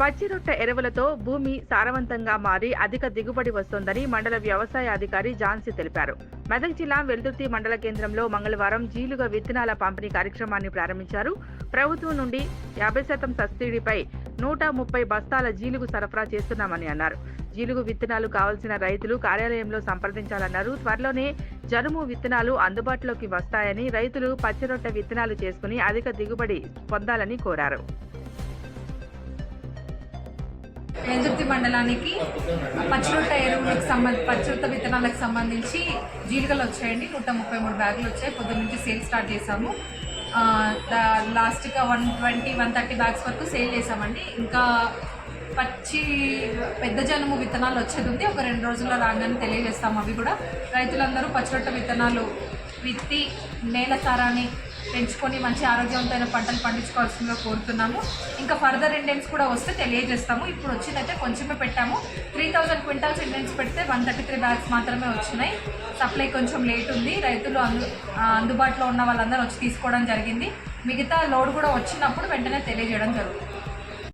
పచ్చిరొట్ట ఎరువులతో భూమి సారవంతంగా మారి అధిక దిగుబడి వస్తోందని మండల వ్యవసాయ అధికారి జాన్సీ తెలిపారు. మెదక్ జిల్లా వెల్దుర్తి మండల కేంద్రంలో మంగళవారం జీలుగ విత్తనాల పంపిణీ కార్యక్రమాన్ని ప్రారంభించారు. ప్రభుత్వం నుండి యాభై శాతం సబ్సిడీపై నూట ముప్పై బస్తాల జీలుగు సరఫరా చేస్తున్నామని అన్నారు. జీలుగు విత్తనాలు కావలసిన రైతులు కార్యాలయంలో సంప్రదించాలన్నారు. త్వరలోనే జనుము విత్తనాలు అందుబాటులోకి వస్తాయని రైతులు పచ్చిరొట్ట విత్తనాలు చేసుకుని అధిక దిగుబడి పొందాలని కోరారు. వెల్దుర్తి మండలానికి పచ్చిరొట్ట ఎరువులకు సంబంధ పచ్చిరొట్ట విత్తనాలకు సంబంధించి జీలికలు వచ్చాయండి. నూట ముప్పై మూడు బ్యాగులు వచ్చాయి. పొద్దున్న నుంచి సేల్ స్టార్ట్ చేసాము దా- లాస్ట్గా one twenty one thirty bags వరకు సేల్ చేసామండి ఇంకా పచ్చి పెద్ద జనుము విత్తనాలు వచ్చేది ఉంది. ఒక రెండు రోజుల్లో రాగానే తెలియజేస్తాము అవి కూడా. రైతులందరూ పచ్చిరొట్ట విత్తనాలు విత్తి నేల సారాన్ని పెంచుకొని మంచి ఆరోగ్యవంతమైన పంటలు పండించుకోవాల్సిందిగా కోరుతున్నాము. ఇంకా ఫర్దర్ ఇండెన్స్ కూడా వస్తే తెలియజేస్తాము. ఇప్పుడు వచ్చిందైతే కొంచెమే పెట్టాము. త్రీ థౌజండ్ క్వింటాల్స్ ఇండెన్స్ పెడితే వన్ థర్టీ త్రీ బ్యాగ్స్ మాత్రమే వచ్చినాయి. సప్లై కొంచెం లేట్ ఉంది. రైతులు అందు అందుబాటులో ఉన్న వాళ్ళందరూ వచ్చి తీసుకోవడం జరిగింది. మిగతా లోడ్ కూడా వచ్చినప్పుడు వెంటనే తెలియజేయడం జరుగుతుంది.